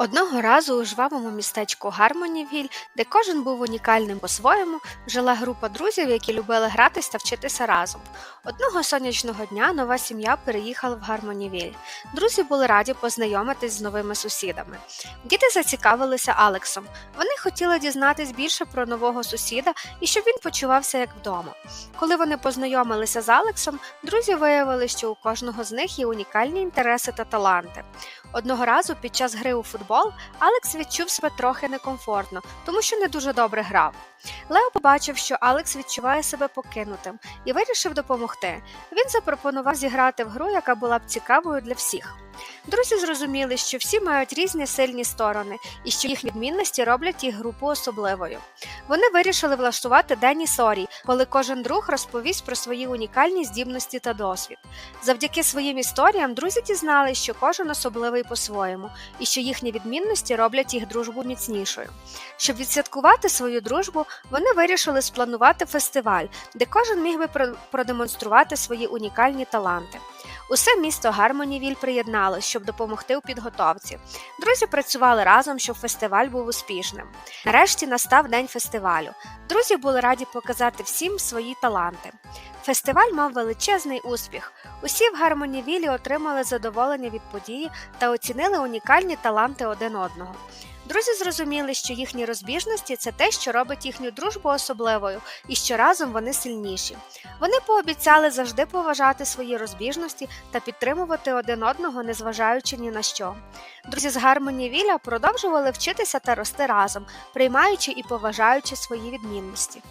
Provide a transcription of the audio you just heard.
Одного разу у жвавому містечку Гармонівіль, де кожен був унікальним по-своєму, жила група друзів, які любили гратись та вчитися разом. Одного сонячного дня нова сім'я переїхала в Гармонівіль. Друзі були раді познайомитись з новими сусідами. Діти зацікавилися Алексом. Вони хотіли дізнатись більше про нового сусіда і щоб він почувався як вдома. Коли вони познайомилися з Алексом, друзі виявили, що у кожного з них є унікальні інтереси та таланти. Одного разу під час гри у футбол Алекс відчув себе трохи некомфортно, тому що не дуже добре грав. Лео побачив, що Алекс відчуває себе покинутим і вирішив допомогти. Він запропонував зіграти в гру, яка була б цікавою для всіх. Друзі зрозуміли, що всі мають різні сильні сторони і що їх відмінності роблять їх групу особливою. Вони вирішили влаштувати день історій, коли кожен друг розповість про свої унікальні здібності та досвід. Завдяки своїм історіям друзі дізналися, що кожен особливий по-своєму, і що їхні відмінності роблять їх дружбу міцнішою. Щоб відсвяткувати свою дружбу, вони вирішили спланувати фестиваль, де кожен міг би про- продемонструвати свої унікальні таланти. Усе місто Гармонівіль приєдналось, щоб допомогти у підготовці. Друзі працювали разом, щоб фестиваль був успішним. Нарешті настав день фестивалю. Друзі були раді показати всім свої таланти. Фестиваль мав величезний успіх. Усі в Гармонівілі отримали задоволення від події та оцінили унікальні таланти один одного. Друзі зрозуміли, що їхні розбіжності це те, що робить їхню дружбу особливою, і що разом вони сильніші. Вони пообіцяли завжди поважати свої розбіжності та підтримувати один одного, незважаючи ні на що. Друзі з Гармоні Віля продовжували вчитися та рости разом, приймаючи і поважаючи свої відмінності.